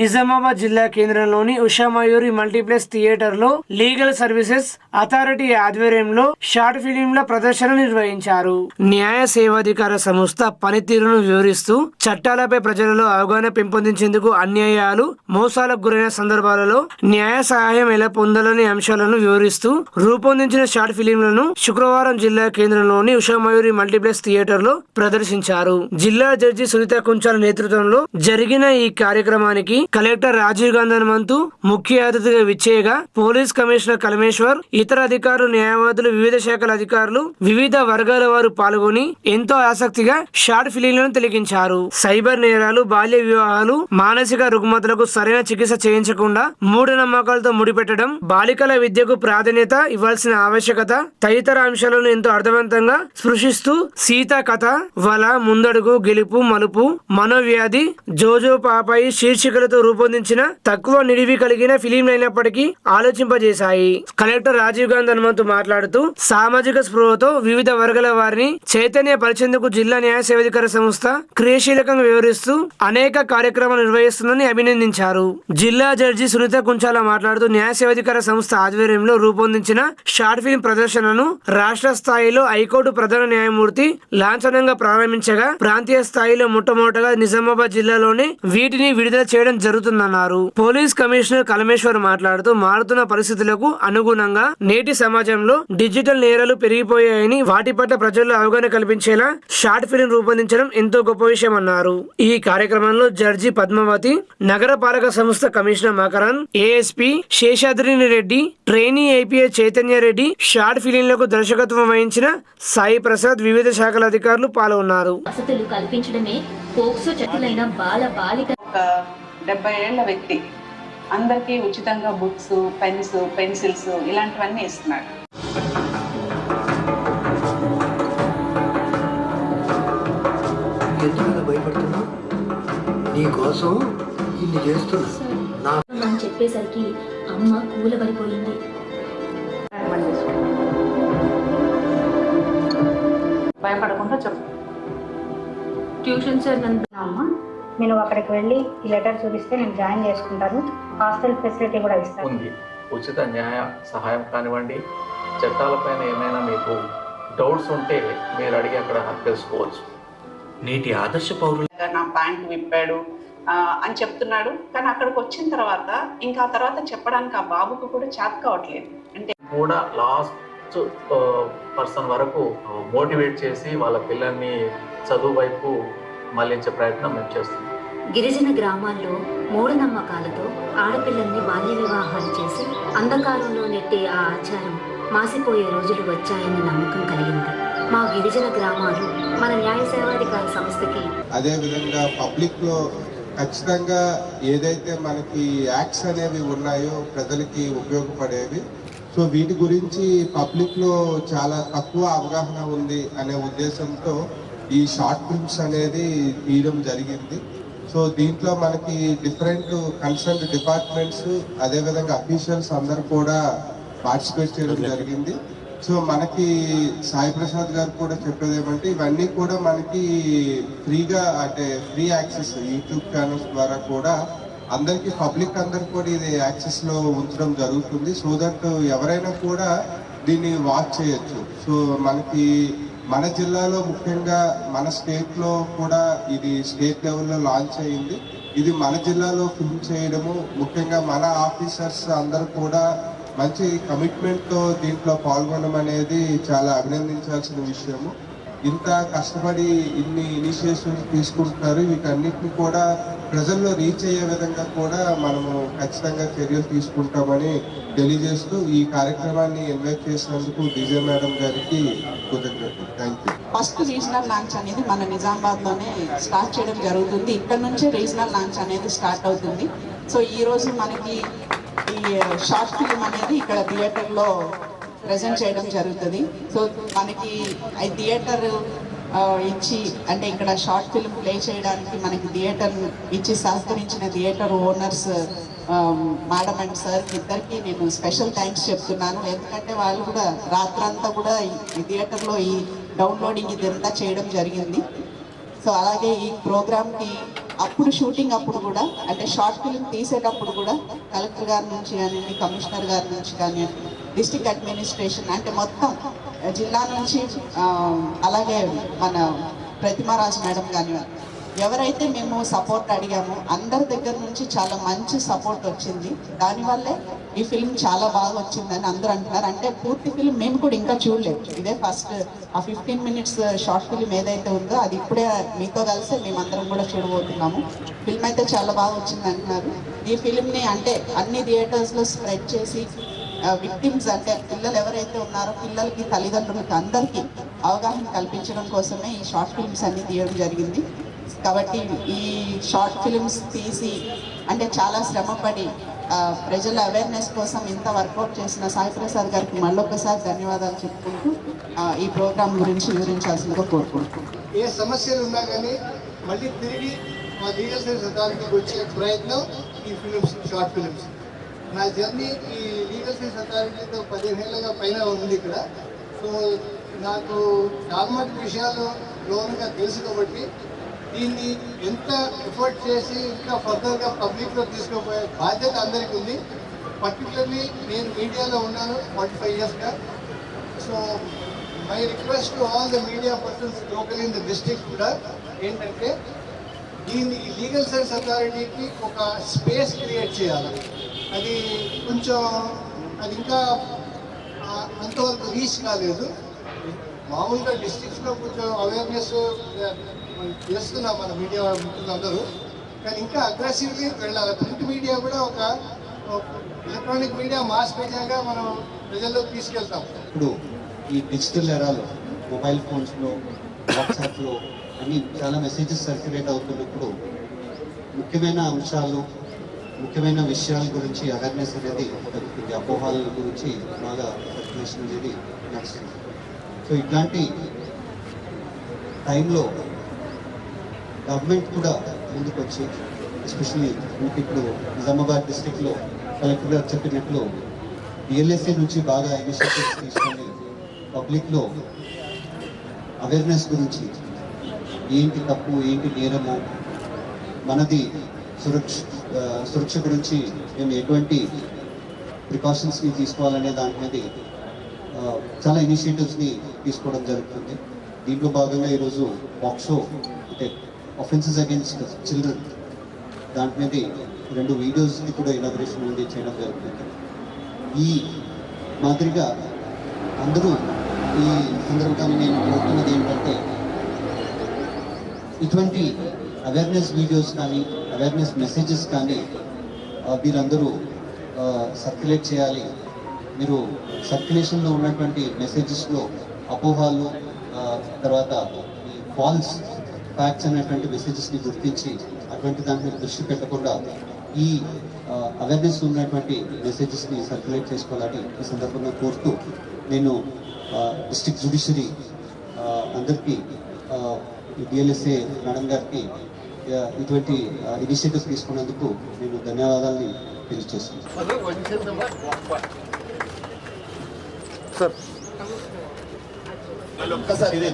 నిజామాబాద్ జిల్లా కేంద్రంలోని ఉషామయూరి మల్టీప్లెక్స్ థియేటర్లో లీగల్ సర్వీసెస్ అథారిటీ ఆధ్వర్యంలో షార్ట్ ఫిలింల ప్రదర్శన నిర్వహించారు. న్యాయ సేవాధికార సంస్థ పనితీరును వివరిస్తూ చట్టాలపై ప్రజలలో అవగాహన పెంపొందించేందుకు అన్యాయాలు మోసాలకు గురైన సందర్భాలలో న్యాయ సహాయం ఎలా పొందాలనే అంశాలను వివరిస్తూ రూపొందించిన షార్ట్ ఫిలింలను శుక్రవారం జిల్లా కేంద్రంలోని ఉషామయూరి మల్టీప్లెక్స్ థియేటర్లో ప్రదర్శించారు. జిల్లా జడ్జి సునీత కుంచాల నేతృత్వంలో జరిగిన ఈ కార్యక్రమానికి కలెక్టర్ రాజీవ్ గాంధీ మంతు ముఖ్య అతిథిగా విచ్చేయగా పోలీస్ కమిషనర్ కలమేశ్వర్ ఇతర అధికారులు న్యాయవాదులు వివిధ శాఖల అధికారులు వివిధ వర్గాల వారు పాల్గొని ఎంతో ఆసక్తిగా షార్ట్ ఫిలింలను తిలకించారు. సైబర్ నేరాలు బాల్య వివాహాలు మానసిక రుగ్మతలకు సరైన చికిత్స చేయించకుండా మూఢనమ్మకాలతో ముడిపెట్టడం బాలికల విద్యకు ప్రాధాన్యత ఇవ్వాల్సిన ఆవశ్యకత తదితర అంశాలను ఎంతో అర్థవంతంగా స్పృశిస్తూ సీత కథ వల ముందడుగు గెలుపు మలుపు మనోవ్యాధి జోజో పాపాయి శీర్షికలతో రూపొందించిన తక్కువ నిడివి కలిగిన ఫిలింలు అయినప్పటికీ ఆలోచింపజేశాయి. కలెక్టర్ రాజీవ్ గాంధీ హనుమంతు మాట్లాడుతూ సామాజిక స్పృహతో వివిధ వర్గాల వారిని చైతన్య పరిచేందుకు జిల్లా న్యాయ సేవాధికార సంస్థ క్రియాశీలకంగా వివరిస్తూ అనేక కార్యక్రమాలు నిర్వహిస్తుందని అభినందించారు. జిల్లా జడ్జి సునీత కుంచాల మాట్లాడుతూ న్యాయ సేవాధికార సంస్థ ఆధ్వర్యంలో రూపొందించిన షార్ట్ ఫిల్మ్ ప్రదర్శనను రాష్ట్ర స్థాయిలో హైకోర్టు ప్రధాన న్యాయమూర్తి లాంఛనంగా ప్రారంభించగా ప్రాంతీయ స్థాయిలో మొట్టమొదటగా నిజామాబాద్ జిల్లాలోనే వీటిని విడుదల చేయడం జరుగుతుందన్నారు. పోలీస్ కమిషనర్ కలమేశ్వర్ మాట్లాడుతూ మారుతున్న పరిస్థితులకు అనుగుణంగా నేటి సమాజంలో డిజిటల్ నేరాలు పెరిగిపోయాయని వాటి పట్ల ప్రజల్లో అవగాహన కల్పించేలా షార్ట్ ఫిల్మ్ రూపొందించడం ఎంతో గొప్ప విషయం అన్నారు ఈ కార్యక్రమంలో జడ్జి పద్మావతి నగర పాలక సంస్థ commissioner Makaran ASP Seshadrini Reddy trainee IPS Chaitanya Reddy short ఫిలింలకు దర్శకత్వం వహించిన సాయి ప్రసాద్ వివిధ శాఖల అధికారులు పాల్గొన్నారు. వసతులు కల్పించడమే బాల బాలిక డెబ్బై ఏళ్ళ వ్యక్తి. అందరికీ ఉచితంగా బుక్స్ పెన్స్ పెన్సిల్స్ ఇలాంటివన్నీ ఇస్తున్నాడు. ఎందుకు భయపడుతున్నావు? నీ కోసం ఇన్ని చేస్తున్నా. నా అని చెప్పేసరికి అమ్మ కూలబడిపోయింది. భయపడకుండా చెప్పు. ట్యూషన్ సార్ నన్ను అమ్మ నేను అక్కడికి వెళ్ళి ఈ లెటర్ చూపిస్తే నేను జాయిన్ చేసుకుంటాను. హాస్టల్ ఫెసిలిటీ కూడా ఇస్తాను. ఉంది. ఉచిత న్యాయ సహాయం కానివ్వండి. చట్టాలపైన ఏమైనా మీకు డౌట్స్ ఉంటే మీరు అడిగి అక్కడ తెలుసుకోవచ్చు. నేటి ఆదర్శ పౌరులు నా ప్యాంట్ విప్పాడు అని చెప్తున్నాడు. కానీ అక్కడికి వచ్చిన తర్వాత ఇంకా ఆ తర్వాత చెప్పడానికి ఆ బాబుకు కూడా చేత కావట్లేదు. అంటే కూడా లాస్ట్ పర్సన్ వరకు మోటివేట్ చేసి వాళ్ళ పిల్లల్ని చదువు వైపు మళ్ళించే ప్రయత్నం మేము చేస్తున్నాం. గిరిజన గ్రామాల్లో మూఢనమ్మకాలతో ఆడపిల్లల్ని బాల్య వివాహాలు చేసి అంధకారంలో నెట్టే ఆ ఆచారం మాసిపోయే రోజులు వచ్చాయన్న నమ్మకం కలిగింది. మా గిరిజన గ్రామాలు మన న్యాయ సేవాధికార సంస్థకి అదేవిధంగా పబ్లిక్లో ఖచ్చితంగా ఏదైతే మనకి యాక్ట్స్ అనేవి ఉన్నాయో ప్రజలకి ఉపయోగపడేవి. సో వీటి గురించి పబ్లిక్లో చాలా తక్కువ అవగాహన ఉంది అనే ఉద్దేశంతో ఈ షార్ట్ ఫిల్మ్స్ అనేది తీయడం జరిగింది. సో దీంట్లో మనకి డిఫరెంట్ కన్సర్న్ డిపార్ట్మెంట్స్ అదేవిధంగా అఫీషియల్స్ అందరు కూడా పార్టిసిపేట్ చేయడం జరిగింది. సో మనకి సాయి ప్రసాద్ గారు కూడా చెప్పేది ఏమంటే ఇవన్నీ కూడా మనకి ఫ్రీగా అంటే ఫ్రీ యాక్సెస్ యూట్యూబ్ ఛానల్స్ ద్వారా కూడా అందరికి పబ్లిక్ అందరు కూడా ఇది యాక్సెస్లో ఉంచడం జరుగుతుంది. సో దట్ ఎవరైనా కూడా దీన్ని వాచ్ చేయొచ్చు. సో మనకి మన జిల్లాలో ముఖ్యంగా మన స్టేట్లో కూడా ఇది స్టేట్ లెవెల్లో లాంచ్ అయింది ఇది మన జిల్లాలో ఫిల్మ్ చేయడము ముఖ్యంగా మన ఆఫీసర్స్ అందరూ కూడా మంచి కమిట్మెంట్తో దీంట్లో పాల్గొనడం అనేది చాలా అభినందించాల్సిన విషయము. ఇంత కష్టపడి ఇన్ని ఇనిషియేషన్స్ తీసుకుంటున్నారు వీటన్నిటిని కూడా ప్రజల్లో రీచ్ అయ్యే విధంగా కూడా మనము ఖచ్చితంగా చర్యలు తీసుకుంటామని తెలియజేస్తూ ఈ కార్యక్రమాన్ని ఇన్వైట్ చేసినందుకు డీజే మేడం గారికి కృతజ్ఞతలు. Thank you first regional launch అనేది మన నిజామాబాద్లోనే స్టార్ట్ చేయడం జరుగుతుంది. ఇక్కడ నుంచే రీజనల్ లాంచ్ అనేది స్టార్ట్ అవుతుంది. సో ఈ రోజు మనకి ఈ uh, షార్ట్ ఫిల్మ్ అనేది ఇక్కడ థియేటర్లో ప్రజెంట్ చేయడం జరుగుతుంది. సో మనకి థియేటర్ ఇచ్చి అంటే ఇక్కడ షార్ట్ ఫిల్మ్ ప్లే చేయడానికి మనకి థియేటర్ ఇచ్చి సహకరించిన theatre owners madam and sir ఇద్దరికి నేను స్పెషల్ థ్యాంక్స్ చెప్తున్నాను. ఎందుకంటే వాళ్ళు కూడా రాత్రంతా కూడా ఈ థియేటర్లో ఈ డౌన్లోడింగ్ ఇదంతా చేయడం జరిగింది. సో అలాగే ఈ ప్రోగ్రామ్కి అప్పుడు షూటింగ్ అప్పుడు కూడా అంటే షార్ట్ ఫిల్మ్ తీసేటప్పుడు కూడా కలెక్టర్ గారి నుంచి కానివ్వండి కమిషనర్ గారి నుంచి కానివ్వండి డిస్టిక్ అడ్మినిస్ట్రేషన్ అంటే మొత్తం జిల్లా నుంచి అలాగే మన ప్రతిమారాజ్ మేడం కానీ ఎవరైతే మేము సపోర్ట్ అడిగామో అందరి దగ్గర నుంచి చాలా మంచి సపోర్ట్ వచ్చింది. దానివల్లే ఈ ఫిల్మ్ చాలా బాగా వచ్చిందని అందరూ అంటున్నారు. అంటే పూర్తి ఫిల్మ్ మేము కూడా ఇంకా చూడలేదు. ఇదే ఫస్ట్ ఆ ఫిఫ్టీన్ మినిట్స్ షార్ట్ ఫిల్మ్ ఏదైతే ఉందో అది ఇప్పుడే మీతో కలిసి మేమందరం కూడా చూడబోతున్నాము. ఫిల్మ్ అయితే చాలా బాగా వచ్చింది అంటున్నారు. ఈ ఫిల్మ్ని అంటే అన్ని థియేటర్స్లో స్ప్రెడ్ చేసి విక్టిమ్స్ అంటే పిల్లలు ఎవరైతే ఉన్నారో పిల్లలకి తల్లిదండ్రులకి అందరికీ అవగాహన కల్పించడం కోసమే ఈ షార్ట్ ఫిల్మ్స్ అన్ని తీయడం జరిగింది. కాబట్టి ఈ షార్ట్ ఫిల్మ్స్ తీసి అంటే చాలా శ్రమపడి ప్రజల అవేర్నెస్ కోసం ఇంత వర్కౌట్ చేసిన సాయిప్రసాద్ గారికి మళ్ళొకసారి ధన్యవాదాలు చెప్పుకుంటూ ఈ ప్రోగ్రామ్ గురించి వివరించాల్సిందిగా కోరుకుంటున్నాను ఏ సమస్యలు ఉన్నా కానీ మళ్ళీ తిరిగి మా లీగల్ సర్వీస్ అథారిటీకి వచ్చే ప్రయత్నం ఈ ఫిలిమ్స్ షార్ట్ ఫిలిమ్స్ నా జర్నీ ఈ లీగల్ సైన్స్ అథారిటీతో పదిహేనుగా పైన ఉంది ఇక్కడ. సో నాకు గవర్నమెంట్ విషయాలు లోనుగా తెలుసు కాబట్టి దీన్ని ఎంత ఎఫర్ట్ చేసి ఇంకా ఫర్దర్గా పబ్లిక్లో తీసుకుపోయే బాధ్యత అందరికీ ఉంది. పర్టికులర్లీ నేను మీడియాలో ఉన్నాను ఫార్టీ ఫైవ్ ఇయర్స్గా. So my request to all the media persons local in the district కూడా ఏంటంటే దీన్ని లీగల్ సర్వీస్ అథారిటీకి ఒక స్పేస్ క్రియేట్ చేయాలి. కొంచెం అది ఇంకా అంతవరకు రీచ్ కాలేదు. మామూలుగా డిస్ట్రిక్ట్స్లో కొంచెం అవేర్నెస్ చేస్తున్నాం మన మీడియా అందరూ కానీ ఇంకా అగ్రెసివ్గా వెళ్ళాలి. ప్రింట్ మీడియా కూడా ఒక ఎలక్ట్రానిక్ మీడియా మాస్ మీడియాగా మనం ప్రజల్లోకి తీసుకెళ్తాం. ఇప్పుడు ఈ డిజిటల్ ఎరాలో మొబైల్ ఫోన్స్లో వాట్సాప్లో అన్ని చాలా మెసేజెస్ సర్క్యులేట్ అవుతున్నప్పుడు ముఖ్యమైన అంశాలు ముఖ్యమైన విషయాల గురించి అవేర్నెస్ అనేది తగ్గుతుంది అపోహాల గురించి బాగా సర్క్యులేషన్ అనేది నడుస్తుంది. సో ఇట్లాంటి టైంలో గవర్నమెంట్ కూడా ముందుకు వచ్చి ఎస్పెషల్లీ మనకి ఇప్పుడు నిజామాబాద్ డిస్టిక్లో కలెక్టర్ గారు చెప్పినట్లు బిఎల్ఎస్ఏ నుంచి బాగా ఇనిషియేటివ్స్ తీసుకొని పబ్లిక్లో అవేర్నెస్ గురించి ఏంటి తప్పు ఏంటి నేరము మనది సురక్ష సురక్ష గురించి మేము ఎటువంటి ప్రికాషన్స్ని తీసుకోవాలనే దాని మీద చాలా ఇనిషియేటివ్స్ని తీసుకోవడం జరుగుతుంది. దీంట్లో భాగంగా ఈరోజు బాక్సో అంటే ఆఫెన్సెస్ అగేన్స్ట్ చిల్డ్రన్ దాని మీద రెండు వీడియోస్ని కూడా ఇనాగ్రేషన్ అనేది చేయడం జరుగుతుంది. ఈ మాదిరిగా అందరూ ఈ సందర్భంగా నేను కోరుతున్నది ఏంటంటే ఇటువంటి అవేర్నెస్ వీడియోస్ కానీ అవేర్నెస్ మెసేజెస్ కానీ మీరందరూ సర్క్యులేట్ చేయాలి. మీరు సర్క్యులేషన్లో ఉన్నటువంటి మెసేజెస్లో అపోహాలు తర్వాత ఫాల్స్ ఫ్యాక్ట్స్ అనేటువంటి మెసేజెస్ని గుర్తించి అటువంటి దాని మీద దృష్టి పెట్టకుండా ఈ అవేర్నెస్ ఉన్నటువంటి మెసేజెస్ని సర్క్యులేట్ చేసుకోవాలని ఈ సందర్భంగా కోరుతూ నేను డిస్టిక్ జుడిషియరీ అందరికీ డిఎల్ఎస్ఏ మేడం గారికి ఇటువంటి ఇనిషియేటివ్స్ తీసుకున్నందుకు నేను ధన్యవాదాలని తెలియజేస్తున్నాను. ఒక్కసారి ఇదే.